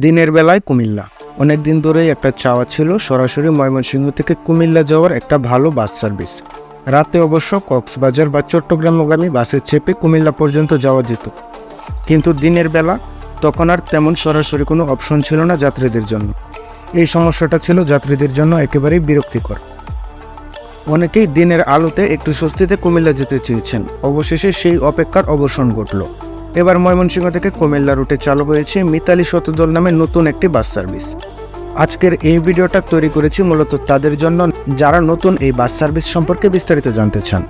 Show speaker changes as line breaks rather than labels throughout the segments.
দিনের বেলায় কুমিল্লা। অনেক দিন ধরেই একটা চাওয়া ছিল সরাসরি ময়মনসিংহ থেকে কুমিল্লা যাওয়ার একটা ভালো বাস সার্ভিস। রাতে অবশ্য কক্সবাজার বা চট্টগ্রামগামী বাসে চেপে কুমিল্লা পর্যন্ত যাওয়া যেত। কিন্তু দিনের বেলা তখন আর তেমন সরাসরি কোনো অপশন ছিল না যাত্রীদের জন্য। এই সমস্যাটা ছিল যাত্রীদের জন্য একেবারেই বিরক্তিকর। অনেকেই দিনের আলোতে একটু স্বস্তিতে কুমিল্লা যেতে চেয়েছেন। অবশেষে সেই অপেক্ষার অবসান ঘটল। এবার ময়মনসিংহ থেকে কুমিল্লা রুটে চালু হয়েছে মিতালি শতদল নামে নতুন একটি বাস সার্ভিস। আজকের এই ভিডিওটা তৈরি করেছি মূলত তাদের জন্য। যারা নতুন এই বাস সার্ভিস সম্পর্কে বিস্তারিত জানতে চান,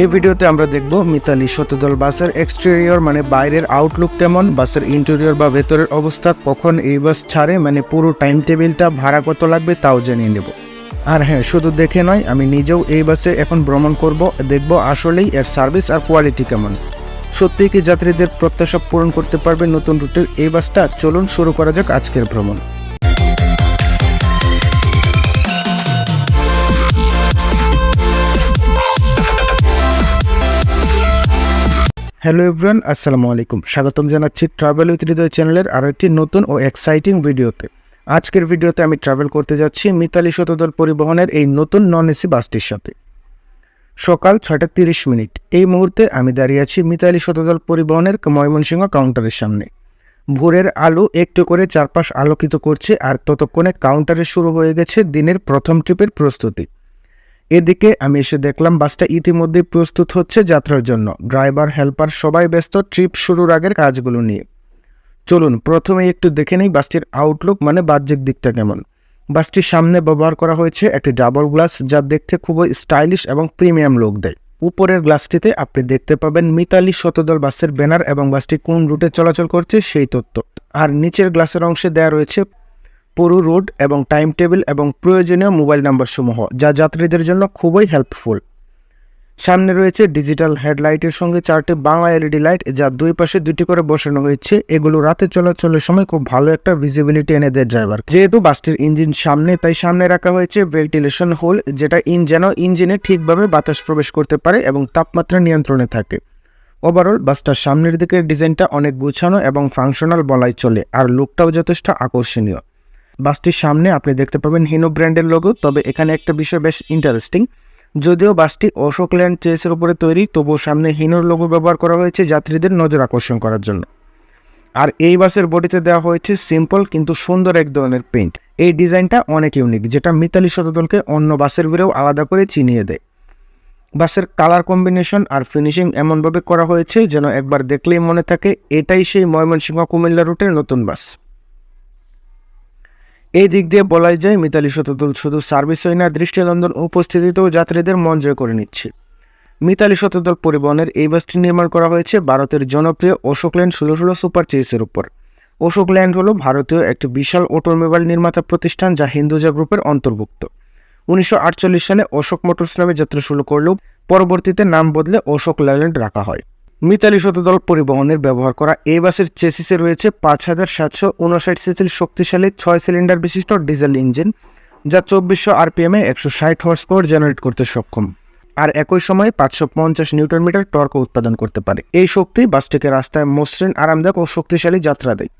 এই ভিডিওতে আমরা দেখব মিতালি শতদল বাসের এক্সটেরিয়র মানে বাইরের আউটলুক কেমন, বাসের ইন্টেরিয়র বা ভেতরের অবস্থা, কখন এই বাস ছাড়ে মানে পুরো টাইম টেবিলটা ভাড়া কত লাগবে তাও জানিয়ে নেব। আর হ্যাঁ শুধু দেখে নয়, আমি নিজেও এই বাসে এখন ভ্রমণ করব, দেখব আসলেই এর সার্ভিস আর কোয়ালিটি কেমন। সত্যিই কি যাত্রীদের প্রত্যাশা পূরণ করতে পারবে নতুন রুটের এই বাসটা চলুন শুরু করা যাক আজকের ভ্রমণ। হ্যালো এভরিওয়ান, আসসালামু আলাইকুম। স্বাগতম জানাচ্ছি ট্রাভেল উইথ হৃদয় চ্যানেলের আরও একটি নতুন ও এক্সাইটিং ভিডিওতে। আজকের ভিডিওতে আমি ট্রাভেল করতে যাচ্ছি মিতালি শতদল পরিবহনের এই নতুন নন এসি বাসটির সাথে। সকাল ছয়টা তিরিশ মিনিট। এই মুহূর্তে আমি দাঁড়িয়ে আছি মিতালি শতদল পরিবহনের ময়মনসিংহ কাউন্টারের সামনে। ভোরের আলো একটু করে চারপাশ আলোকিত করছে আর ততক্ষণে কাউন্টারে শুরু হয়ে গেছে দিনের প্রথম ট্রিপের প্রস্তুতি। এদিকে আমি এসে দেখলাম বাসটা ইতিমধ্যেই প্রস্তুত হচ্ছে যাত্রার জন্য। ড্রাইভার, হেল্পার সবাই ব্যস্ত, ট্রিপ শুরুর আগের কাজগুলো নিয়ে। চলুন, প্রথমে একটু দেখে নেই বাসটির আউটলুক মানে বাহ্যিক দিকটা কেমন। বাসটির সামনে ব্যবহার করা হয়েছে একটি ডাবল গ্লাস যা দেখতে খুবই স্টাইলিশ এবং প্রিমিয়াম লোক দেয়। উপরের গ্লাসটিতে আপনি দেখতে পাবেন মিতালি শতদল বাসের ব্যানার এবং বাসটি কোন রুটে চলাচল করছে সেই তথ্য। আর নিচের গ্লাসের অংশে দেয়া রয়েছে পুরো রুট এবং টাইম টেবিল এবং প্রয়োজনীয় মোবাইল নাম্বার সমূহ যা যাত্রীদের জন্য খুবই হেল্পফুল। সামনে রয়েছে ডিজিটাল হেডলাইটের সঙ্গে চারটি বাংলা এলইডি লাইট, যা দুই পাশে দুটি করে বসানো হয়েছে। এগুলো রাতে চলাচলের সময় খুব ভালো একটা ভিজিবিলিটি এনে দেয় ড্রাইভার যেহেতু বাসটির ইঞ্জিন সামনে, তাই সামনে রাখা হয়েছে ভেন্টিলেশন হোল যেটা ইন যেন ইঞ্জিনে ঠিকভাবে বাতাস প্রবেশ করতে পারে এবং তাপমাত্রা নিয়ন্ত্রণে থাকে। ওভারঅল বাসটার সামনের দিকের ডিজাইনটা অনেক গুছানো এবং ফাংশনাল বলাই চলে, আর লুকটাও যথেষ্ট আকর্ষণীয়। বাসটির সামনে আপনি দেখতে পাবেন হিনো ব্র্যান্ডের লোগো তবে এখানে একটা বিষয় বেশ ইন্টারেস্টিং যদিও বাসটি অশোক ল্যান্ড চেসের উপরে তৈরি, তবুও সামনে হিনোর লোগো ব্যবহার করা হয়েছে যাত্রীদের নজর আকর্ষণ করার জন্য। আর এই বাসের বডিতে দেওয়া হয়েছে সিম্পল কিন্তু সুন্দর এক ধরনের পেইন্ট এই ডিজাইনটা অনেক ইউনিক যেটা মিতালি শতদলকে অন্য বাসের ভিড়েও আলাদা করে চিনিয়ে দেয়। বাসের কালার কম্বিনেশন আর ফিনিশিং এমনভাবে করা হয়েছে যেন একবার দেখলেই মনে থাকে, এটাই সেই ময়মনসিংহ কুমিল্লা রুটের নতুন বাস। এই দিক দিয়ে বলাই যায়, মিতালি শতদল শুধু সার্ভিস হয় না দৃষ্টিনন্দন উপস্থিতিতেও যাত্রীদের মন জয় করে নিচ্ছে। মিতালি শতদল পরিবহনের এই বাসটি নির্মাণ করা হয়েছে ভারতের জনপ্রিয় অশোক ল্যান্ড ষোলো ষোলো সুপার চেসের উপর। অশোক ল্যান্ড হল ভারতীয় একটি বিশাল অটোমোবাইল নির্মাতা প্রতিষ্ঠান যা হিন্দুজা গ্রুপের অন্তর্ভুক্ত। উনিশশো আটচল্লিশ সালে অশোক মোটরস নামে যাত্রা শুরু করলেও পরবর্তীতে নাম বদলে অশোক ল্যান্ড রাখা হয়। মিতালি শতদল পরিবহনের ব্যবহার করা এই বাসের চেসিসে রয়েছে পাঁচ হাজার সাতশো উনষাট সিসির শক্তিশালী ছয় সিলিন্ডার বিশিষ্ট ডিজেল ইঞ্জিন, যা চব্বিশশো আরপিএমে একশো ষাট হর্স পাওয়ার জেনারেট করতে সক্ষম। আর একই সময়ে পাঁচশো পঞ্চাশ নিউটন মিটার টর্ক উৎপাদন করতে পারে। এই শক্তি বাসটিকে রাস্তায় মসৃণ, আরামদায়ক ও শক্তিশালী যাত্রা দেয়।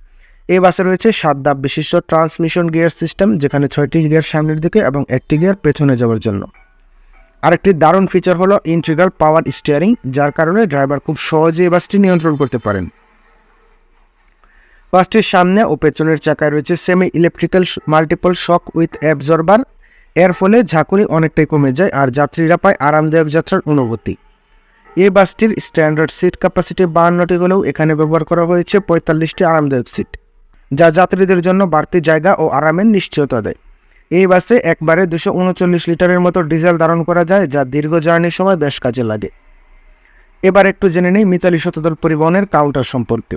এই বাসে রয়েছে সাত ধাপ বিশিষ্ট ট্রান্সমিশন গিয়ার সিস্টেম, যেখানে ছয়টি গিয়ার সামনের দিকে এবং একটি গিয়ার পেছনে যাওয়ার জন্য। আরেকটি দারুণ ফিচার হলো ইন্ট্রিগাল পাওয়ার স্টিয়ারিং যার কারণে ড্রাইভার খুব সহজে এই বাসটি নিয়ন্ত্রণ করতে পারেন। বাসটির সামনে ও পেছনের চাকায় রয়েছে semi electrical multiple shock with absorber এর ফলে ঝাঁকুনি অনেকটাই কমে যায় আর যাত্রীরা পায় আরামদায়ক যাত্রার অনুভূতি। এই বাসটির স্ট্যান্ডার্ড সিট ক্যাপাসিটি বাহান্নটি হলেও এখানে ব্যবহার করা হয়েছে পঁয়তাল্লিশটি আরামদায়ক সিট যা যাত্রীদের জন্য বাড়তি জায়গা ও আরামের নিশ্চয়তা দেয়। এই বাসে একবারে দুশো উনচল্লিশ লিটারের মতো ডিজেল ধারণ করা যায়, যা দীর্ঘ জার্নির সময় বেশ কাজে লাগে। এবার একটু জেনে নেই মিতালি শতদল পরিবহনের কাউন্টার সম্পর্কে।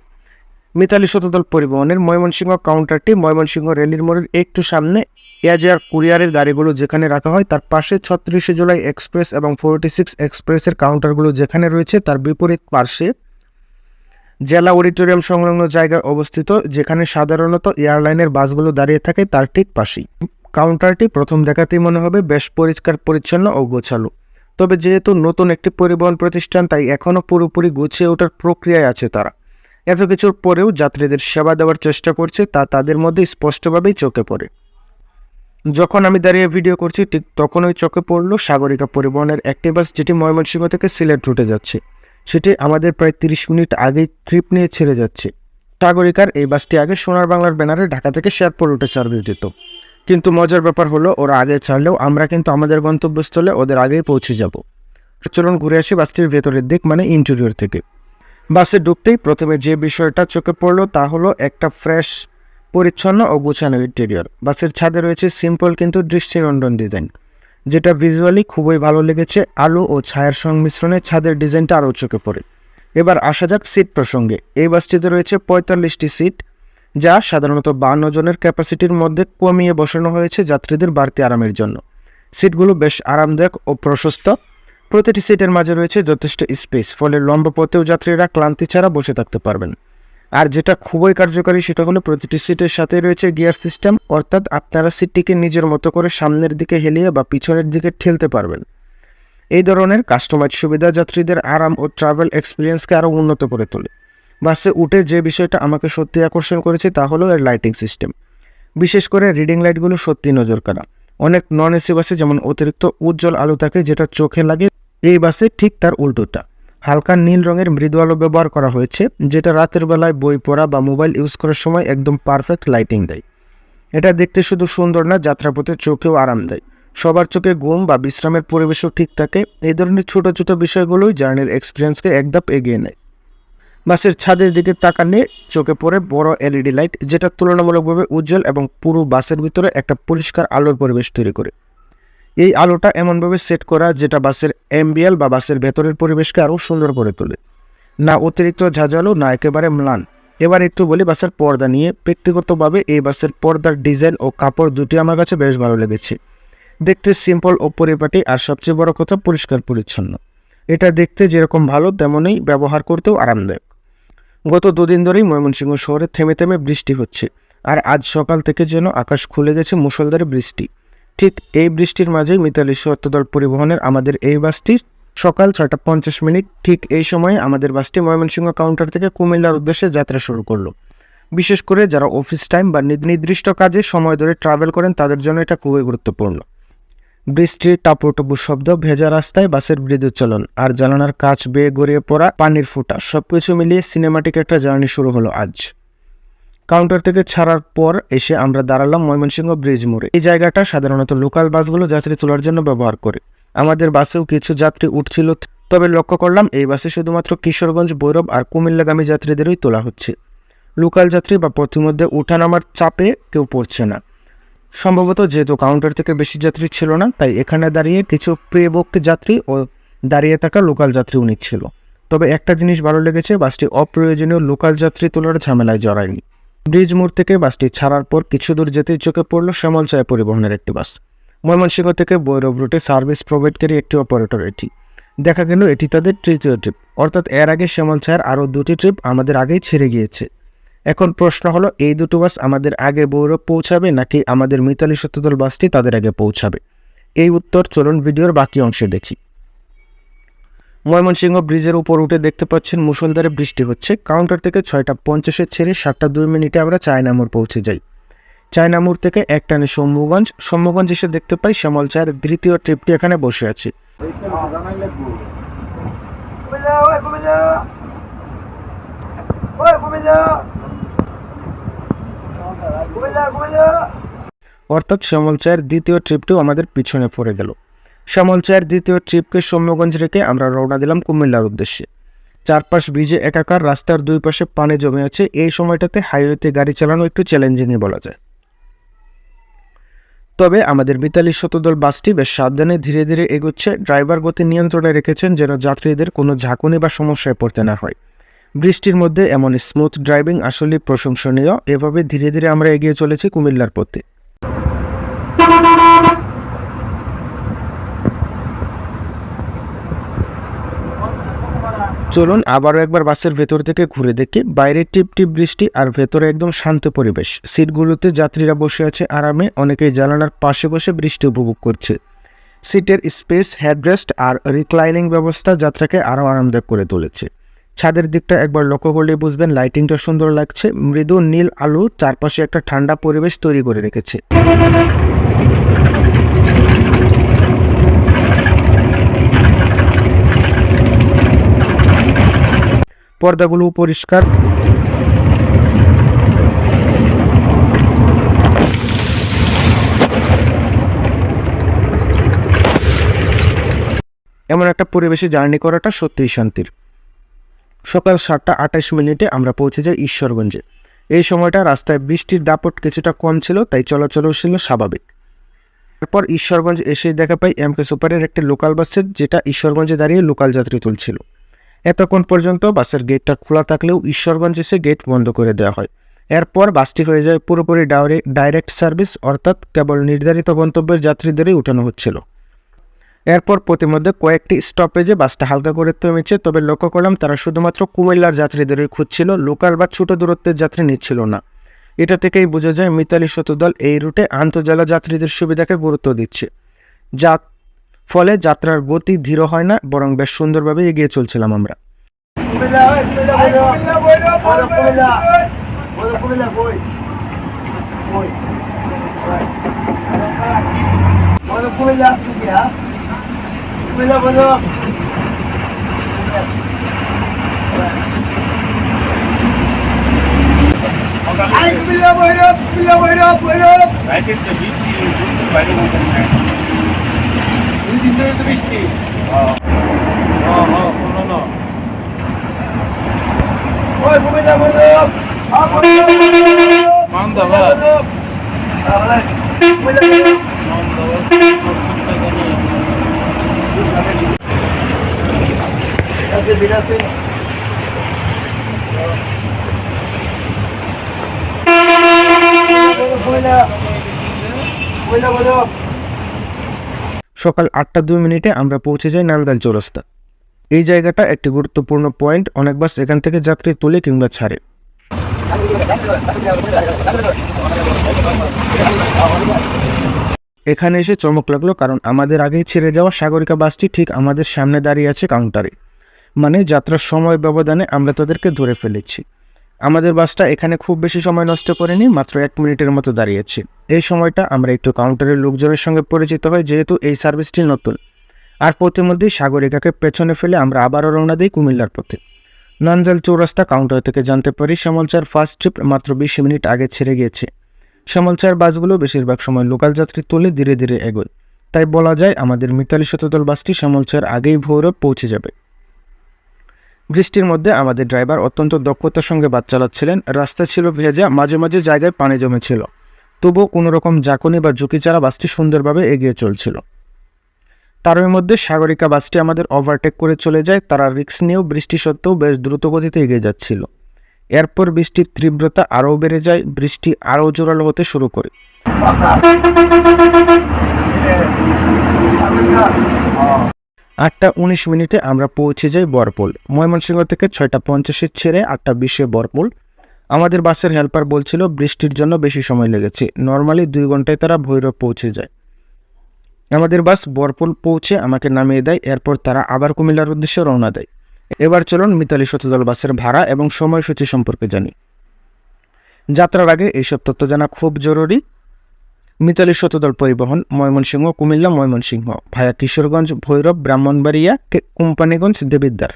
মিতালি শতদল পরিবহনের ময়মনসিংহ কাউন্টারটি ময়মনসিংহ রেলির মোড়ের একটু সামনে। এয়ার কুরিয়ারের গাড়িগুলো যেখানে রাখা হয়, তার পাশে ছত্রিশে জুলাই এক্সপ্রেস এবং ফোরটি সিক্স এক্সপ্রেসের কাউন্টারগুলো যেখানে রয়েছে, তার বিপরীত পার্শ্বে জেলা অডিটোরিয়াম সংলগ্ন জায়গায় অবস্থিত, যেখানে সাধারণত এয়ারলাইনের বাসগুলো দাঁড়িয়ে থাকে, তার ঠিক পাশেই। কাউন্টারটি প্রথম দেখাতেই মনে হবে বেশ পরিষ্কার, পরিচ্ছন্ন ও গোছালো। তবে যেহেতু নতুন একটি পরিবহন প্রতিষ্ঠান, তাই এখনও পুরোপুরি গুছিয়ে ওঠার প্রক্রিয়ায় আছে তারা। এত কিছুর পরেও যাত্রীদের সেবা দেওয়ার চেষ্টা করছে, তা তাদের মধ্যে স্পষ্টভাবেই চোখে পড়ে। যখন আমি দাঁড়িয়ে ভিডিও করছি, ঠিক তখনই চোখে পড়ল সাগরিকা পরিবহনের একটি বাস, যেটি ময়মনসিংহ থেকে সিলেট রুটে যাচ্ছে। সেটি আমাদের প্রায় তিরিশ মিনিট আগেই ট্রিপ নিয়ে ছেড়ে যাচ্ছে। সাগরিকার এই বাসটি আগে সোনার বাংলার ব্যানারে ঢাকা থেকে শেরপুর রুটে সার্ভিস দিত। কিন্তু মজার ব্যাপার হলো, ওরা আগে ছাড়লেও আমরা কিন্তু আমাদের গন্তব্যস্থলে ওদের আগেই পৌঁছে যাব। চলুন ঘুরে আসি বাসটির ভেতরের দিক মানে ইন্টেরিয়র থেকে। বাসে ঢুকতেই প্রথমে যে বিষয়টা চোখে পড়ল তা হলো একটা ফ্রেশ পরিচ্ছন্ন ও গোছানো ইন্টেরিয়র বাসের ছাদে রয়েছে সিম্পল কিন্তু দৃষ্টিনন্দন ডিজাইন যেটা ভিজুয়ালি খুবই ভালো লেগেছে। আলো ও ছায়ার সংমিশ্রণে ছাদের ডিজাইনটা আরও চোখে পড়ে। এবার আসা যাক সিট প্রসঙ্গে। এই বাসটিতে রয়েছে পঁয়তাল্লিশটি সিট যা সাধারণত বান্ন জনের ক্যাপাসিটির মধ্যে কমিয়ে বসানো হয়েছে যাত্রীদের বাড়তি আরামের জন্য। সিটগুলো বেশ আরামদায়ক ও প্রশস্ত। প্রতিটি সিটের মাঝে রয়েছে যথেষ্ট স্পেস, ফলে লম্বা পথেও যাত্রীরা ক্লান্তি ছাড়া বসে থাকতে পারবেন। আর যেটা খুবই কার্যকারী সেটা হলো প্রতিটি সিটের সাথে রয়েছে গিয়ার সিস্টেম, অর্থাৎ আপনারা সিটটিকে নিজের মতো করে সামনের দিকে হেলিয়ে বা পিছনের দিকে ঠেলতে পারবেন। এই ধরনের কাস্টমাইজ সুবিধা যাত্রীদের আরাম ও ট্রাভেল এক্সপিরিয়েন্সকে আরও উন্নত করে তোলে। বাসে উঠে যে বিষয়টা আমাকে সত্যি আকর্ষণ করেছে তা হলো এর লাইটিং সিস্টেম বিশেষ করে রিডিং লাইটগুলো সত্যি নজর কাড়া অনেক নন এসি বাসে যেমন অতিরিক্ত উজ্জ্বল আলো থাকে যেটা চোখে লাগে, এই বাসে ঠিক তার উল্টোটা। হালকা নীল রঙের মৃদু আলো ব্যবহার করা হয়েছে, যেটা রাতের বেলায় বই পড়া বা মোবাইল ইউজ করার সময় একদম পারফেক্ট লাইটিং দেয়। এটা দেখতে শুধু সুন্দর না, যাত্রাপথে চোখেও আরাম দেয়। সবার চোখে ঘুম বা বিশ্রামের পরিবেশও ঠিক থাকে। এই ধরনের ছোটো ছোটো বিষয়গুলোই জার্নির এক্সপিরিয়েন্সকে একধাপ এগিয়ে নেয়। বাসের ছাদের দিকে তাকালে চোখে পড়ে বড় এলইডি লাইট, যেটা তুলনামূলকভাবে উজ্জ্বল এবং পুরো বাসের ভিতরে একটা পরিষ্কার আলোর পরিবেশ তৈরি করে। এই আলোটা এমনভাবে সেট করা যেটা বাসের এমবিএল বা বাসের ভেতরের পরিবেশকে আরও সুন্দর করে তোলে। না অতিরিক্ত ঝাঁঝালো, না একেবারে ম্লান। এবার একটু বলি বাসের পর্দা নিয়ে। ব্যক্তিগতভাবে এই বাসের পর্দার ডিজাইন ও কাপড় দুটি আমার কাছে বেশ ভালো লেগেছে। দেখতে সিম্পল ও পরিপাটি, আর সবচেয়ে বড় কথা পরিষ্কার পরিচ্ছন্ন। এটা দেখতে যেরকম ভালো, তেমনই ব্যবহার করতেও আরামদায়ক। গত দুদিন ধরেই ময়মনসিংহ শহরে থেমে থেমে বৃষ্টি হচ্ছে আর আজ সকাল থেকে যেন আকাশ খুলে গেছে মুষলধারে বৃষ্টি। ঠিক এই বৃষ্টির মাঝেই মিতালি সত্যদল পরিবহনের আমাদের এই বাসটি সকাল ছয়টা পঞ্চাশ মিনিট, ঠিক এই সময়ে আমাদের বাসটি ময়মনসিংহ কাউন্টার থেকে কুমিল্লার উদ্দেশ্যে যাত্রা শুরু করল। বিশেষ করে যারা অফিস টাইম বা নির- নির্দিষ্ট কাজে সময় ধরে ট্রাভেল করেন, তাদের জন্য এটা খুবই গুরুত্বপূর্ণ। বৃষ্টির টাপুটুপু শব্দ, ভেজা রাস্তায় বাসের বিদ্যুৎ চলন আর জানালার কাচ বেয়ে গড়িয়ে পড়া পানির ফোঁটা, সবকিছু মিলিয়ে সিনেমাটিক একটা জার্নি শুরু হলো আজ। কাউন্টার থেকে ছাড়ার পর এসে আমরা দাঁড়ালাম ময়মনসিংহ ব্রিজ মোড়ে। এই জায়গাটা সাধারণত লোকাল বাসগুলো যাত্রী তোলার জন্য ব্যবহার করে। আমাদের বাসেও কিছু যাত্রী উঠছিল, তবে লক্ষ্য করলাম এই বাসে শুধুমাত্র কিশোরগঞ্জ, ভৈরব আর কুমিল্লাগামী যাত্রীদেরই তোলা হচ্ছে। লোকাল যাত্রী বা পথিমধ্যে উঠানামার চাপে কেউ পড়ছে না। সম্ভবত যেহেতু কাউন্টার থেকে বেশি যাত্রী ছিল না, তাই এখানে দাঁড়িয়ে কিছু প্রিয় ভক্তি যাত্রী ও দাঁড়িয়ে থাকা লোকাল যাত্রীও নিচ্ছিল। তবে একটা জিনিস ভালো লেগেছে, বাসটি অপ্রয়োজনীয় লোকাল যাত্রী তোলার ঝামেলায় জড়ায়নি। ব্রিজ মোড় থেকে বাসটি ছাড়ার পর কিছু দূর যেতেই চোখে পড়ল শ্যামলচায়া পরিবহনের একটি বাস। ময়মনসিংহ থেকে বৈরব রুটে সার্ভিস প্রোভাইডকারী একটি অপারেটর এটি। দেখা গেল এটি তাদের তৃতীয় ট্রিপ অর্থাৎ এর আগে শ্যামলচায়ার আরও দুটি ট্রিপ আমাদের আগেই ছেড়ে গিয়েছে। এখন প্রশ্ন হলো, এই দুটো বাস আমাদের আগে বৌরব পৌঁছাবে নাকি আমাদের মিতালি সত্যদল বাসটি তাদের আগে পৌঁছাবে? এই উত্তর চলুন ভিডিওর বাকি অংশে দেখি। ময়মনসিংহ ব্রিজের উপর উঠে দেখতে পাচ্ছেন, মুষলধারে বৃষ্টি হচ্ছে। কাউন্টার থেকে ছয়টা পঞ্চাশে ছেড়ে সাতটা দুই মিনিটে আমরা চায়নামোড় পৌঁছে যাই। চায়নামোড় থেকে এক টানে শম্ভুগঞ্জ শম্ভুগঞ্জ এসে দেখতে পাই, শ্যামল চায়ের দ্বিতীয় ট্রিপটি এখানে বসে আছে।
কুমিল্লা ওই কুমিল্লা ওই কুমিল্লা কুমিল্লা কুমিল্লা
অর্থাৎ শ্যামল চায়ের দ্বিতীয় ট্রিপটিও আমাদের পিছনে পড়ে গেল। শ্যামল চায়ের দ্বিতীয় ট্রিপকে সৌম্যগঞ্জ রেখে আমরা রওনা দিলাম কুমিল্লার উদ্দেশ্যে। চারপাশ ব্রিজে একাকার রাস্তার দুই পাশে পানি জমে আছে। এই সময়টাতে হাইওয়েতে গাড়ি চালানো একটু চ্যালেঞ্জিংই বলা যায়। তবে আমাদের মিতালি শতদল বাসটি বেশ সাবধানে ধীরে ধীরে এগোচ্ছে। ড্রাইভার গতি নিয়ন্ত্রণে রেখেছেন যেন যাত্রীদের কোনো ঝাঁকুনি বা সমস্যায় পড়তে না হয়। বৃষ্টির মধ্যে এমন স্মুথ ড্রাইভিং আসলে প্রশংসনীয়। এভাবে ধীরে ধীরে আমরা এগিয়ে চলেছি কুমিল্লার পথে। চলুন আবারও একবার বাসের ভেতর থেকে ঘুরে দেখি। বাইরে টিপ টিপ বৃষ্টি আর ভেতরে একদম শান্ত পরিবেশ। সিটগুলোতে যাত্রীরা বসে আছে আরামে। অনেকেই জানালার পাশে বসে বৃষ্টি উপভোগ করছে। সিটের স্পেস, হেডরেস্ট আর রিক্লাইনিং ব্যবস্থা যাত্রাকে আরও আরামদায়ক করে তুলেছে। ছাদের দিকটা একবার লক্ষ্য করলে বুঝবেন লাইটিংটা সুন্দর লাগছে। মৃদু নীল আলো চারপাশে একটা ঠান্ডা পরিবেশ তৈরি করে রেখেছে। পর্দাগুলো পরিষ্কার। এমন একটা পরিবেশে জার্নি করাটা সত্যিই শান্তির। সকাল সাতটা আঠাশ মিনিটে আমরা পৌঁছে যাই ঈশ্বরগঞ্জে। এই সময়টা রাস্তায় বৃষ্টির দাপট কিছুটা কম ছিল, তাই চলাচলও ছিল স্বাভাবিক। এরপর ঈশ্বরগঞ্জ এসে দেখা পাই এম কে সুপারের একটি লোকাল বাসের যেটা ঈশ্বরগঞ্জে দাঁড়িয়ে লোকাল যাত্রী তুলছিল। এতক্ষণ পর্যন্ত বাসের গেটটা খোলা থাকলেও ঈশ্বরগঞ্জ এসে গেট বন্ধ করে দেওয়া হয়। এরপর বাসটি হয়ে যায় পুরোপুরি ডাইরেক্ট সার্ভিস, অর্থাৎ কেবল নির্ধারিত গন্তব্যের যাত্রীদেরই উঠানো হচ্ছিল। এরপর প্রতিমধ্যে কয়েকটি স্টপেজে বাসটা হালকা করে থেমেছে, তবে লক্ষ্য করলাম তারা শুধুমাত্র কুমিল্লার যাত্রীদেরই খুঁজছিল, লোকাল বা ছোট দূরত্বের যাত্রী নিচ্ছিল না। এটা থেকেই বোঝা যায় মিতালি শতদল এই রুটে আন্তজেলা যাত্রীদের সুবিধাকে গুরুত্ব দিচ্ছে। যা ফলে যাত্রার গতি ধীর হয় না, বরং বেশ সুন্দরভাবে এগিয়ে চলছিলাম আমরা।
কুমিল্লা
বাইকের তো বৃষ্টি বুঝতে পারি মতন নাই
দুই দিন ধরে তো বৃষ্টি
হ্যাঁ হ্যাঁ কোনো না
ওই কুমিল্লা বইলো আ বইলো
মান্দাবাদ
কুমিল্লা বইলো
মান্দাবাদ
আছে বিরাসে কুমিল্লা কুমিল্লা
সকাল আটটা দুই মিনিটে আমরা পৌঁছে যাই নান্দাল চৌরাস্তা এই জায়গাটা একটি গুরুত্বপূর্ণ পয়েন্ট, অনেক বাস এখান থেকে যাত্রী তুলে কিংবা ছাড়ে। এখানে এসে চমক লাগল, কারণ আমাদের আগেই ছেড়ে যাওয়া সাগরিকা বাসটি ঠিক আমাদের সামনে দাঁড়িয়ে আছে কাউন্টারে মানে যাত্রার সময় ব্যবধানে আমরা তাদেরকে ধরে ফেলেছি। আমাদের বাসটা এখানে খুব বেশি সময় নষ্ট করেনি, মাত্র এক মিনিটের মতো দাঁড়িয়েছে। এই সময়টা আমরা একটু কাউন্টারের লোকজনের সঙ্গে পরিচিত হই, যেহেতু এই সার্ভিসটি নতুন। আর প্রতিমধ্যেই সাগরিকাকে পেছনে ফেলে আমরা আবারও রওনা দিই কুমিল্লার পথে। নান্দাল চৌরাস্তা কাউন্টার থেকে জানতে পারি শ্যামলচার ফার্স্ট ট্রিপ মাত্র বিশ মিনিট আগে ছেড়ে গিয়েছে। শ্যামলচার বাসগুলো বেশিরভাগ সময় লোকাল যাত্রী তুলে ধীরে ধীরে এগোয়। তাই বলা যায়, আমাদের মিতালি শতদল বাসটি শ্যামলচার আগেই ভৈরব পৌঁছে যাবে। বৃষ্টির মধ্যে আমাদের ড্রাইভার অত্যন্ত দক্ষতার সঙ্গে বাস চালাচ্ছিলেন। রাস্তা ছিল ভেজা, মাঝে মাঝে জায়গায় পানি জমেছিল। তবুও কোনো রকম জাকনি বা ঝুঁকি ছাড়া বাসটি সুন্দরভাবে এগিয়ে চলছিল। তারই মধ্যে সাগরিকা বাসটি আমাদের ওভারটেক করে চলে যায়। তারা রিক্স নিয়েও বৃষ্টি সত্ত্বেও বেশ দ্রুত গতিতে এগিয়ে যাচ্ছিল। এরপর বৃষ্টির তীব্রতা আরও বেড়ে যায়, বৃষ্টি আরও জোরালো হতে শুরু করে। আটটা উনিশ মিনিটে আমরা পৌঁছে যাই বরপুল। ময়মনসিংহ থেকে ছয়টা পঞ্চাশে ছেড়ে আটটা বিশে বরপুল। আমাদের বাসের হেল্পার বলছিল, বৃষ্টির জন্য বেশি সময় লেগেছে। নর্মালি দুই ঘন্টায় তারা ভৈরব পৌঁছে যায়। আমাদের বাস বরপুল পৌঁছে আমাকে নামিয়ে দেয়। এরপর তারা আবার কুমিল্লার উদ্দেশ্যে রওনা দেয়। এবার চলুন মিতালি শতদল বাসের ভাড়া এবং সময়সূচি সম্পর্কে জানি। যাত্রার আগে এইসব তথ্য জানা খুব জরুরি। মিতালি শতদল পরিবহন, ময়মনসিংহ, কুমিল্লা, ময়মনসিংহ। ভায়া কিশোরগঞ্জ, ভৈরব, ব্রাহ্মণবাড়িয়া কোম্পানিগঞ্জ, দেবিদ্বার।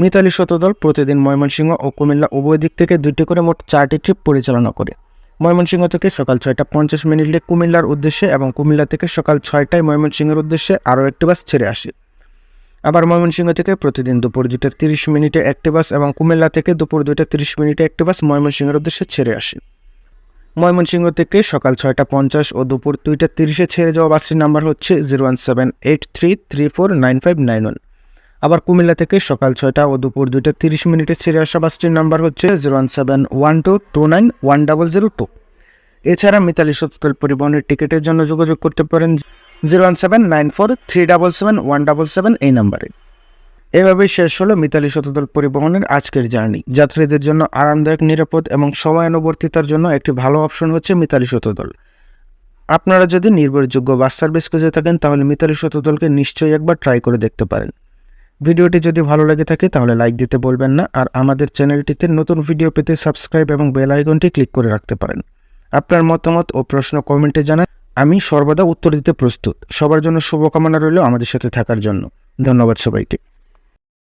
মিতালি শতদল প্রতিদিন ময়মনসিংহ ও কুমিল্লা উভয় দিক থেকে দুইটি করে মোট চারটি ট্রিপ পরিচালনা করে। ময়মনসিংহ থেকে সকাল ছয়টা পঞ্চাশ মিনিটে কুমিল্লার উদ্দেশ্যে এবং কুমিল্লা থেকে সকাল ছয়টায় ময়মনসিংহের উদ্দেশ্যে আরও একটি বাস ছেড়ে আসে। আবার ময়মনসিংহ থেকে প্রতিদিন দুপুর দুইটা তিরিশ মিনিটে একটি বাস এবং কুমিল্লা থেকে দুপুর দুইটা তিরিশ মিনিটে একটি বাস ময়মনসিংহের উদ্দেশ্যে ছেড়ে আসে। ময়মনসিংহ থেকে সকাল ছয়টা পঞ্চাশ ও দুপুর দুইটা তিরিশে ছেড়ে যাওয়া বাসটির নাম্বার হচ্ছে zero one seven eight three three four nine five nine one. আবার কুমিল্লা থেকে সকাল ছয়টা ও দুপুর দুইটা তিরিশ মিনিটে ছেড়ে আসা বাসটির নাম্বার হচ্ছে zero one seven one two two nine one double zero two. এছাড়া মিতালি সত্তর পরিবহনের টিকিটের জন্য যোগাযোগ করতে পারেন zero one seven nine four three double seven one double seven এই নাম্বারে। এভাবেই শেষ হলো মিতালি শতদল পরিবহনের আজকের জার্নি। যাত্রীদের জন্য আরামদায়ক, নিরাপদ এবং সময়ানুবর্তিতার জন্য একটি ভালো অপশন হচ্ছে মিতালি শতদল। আপনারা যদি নির্ভরযোগ্য বাস সার্ভিস খুঁজে থাকেন, তাহলে মিতালি শতদলকে নিশ্চয়ই একবার ট্রাই করে দেখতে পারেন। ভিডিওটি যদি ভালো লেগে থাকে, তাহলে লাইক দিতে বলবেন না, আর আমাদের চ্যানেলটিতে নতুন ভিডিও পেতে সাবস্ক্রাইব এবং বেল আইকনটি ক্লিক করে রাখতে পারেন। আপনার মতামত ও প্রশ্ন কমেন্টে জানান। আমি সর্বদা উত্তর দিতে প্রস্তুত। সবার জন্য শুভকামনা রইল আমাদের সাথে থাকার জন্য। ধন্যবাদ সবাইকে।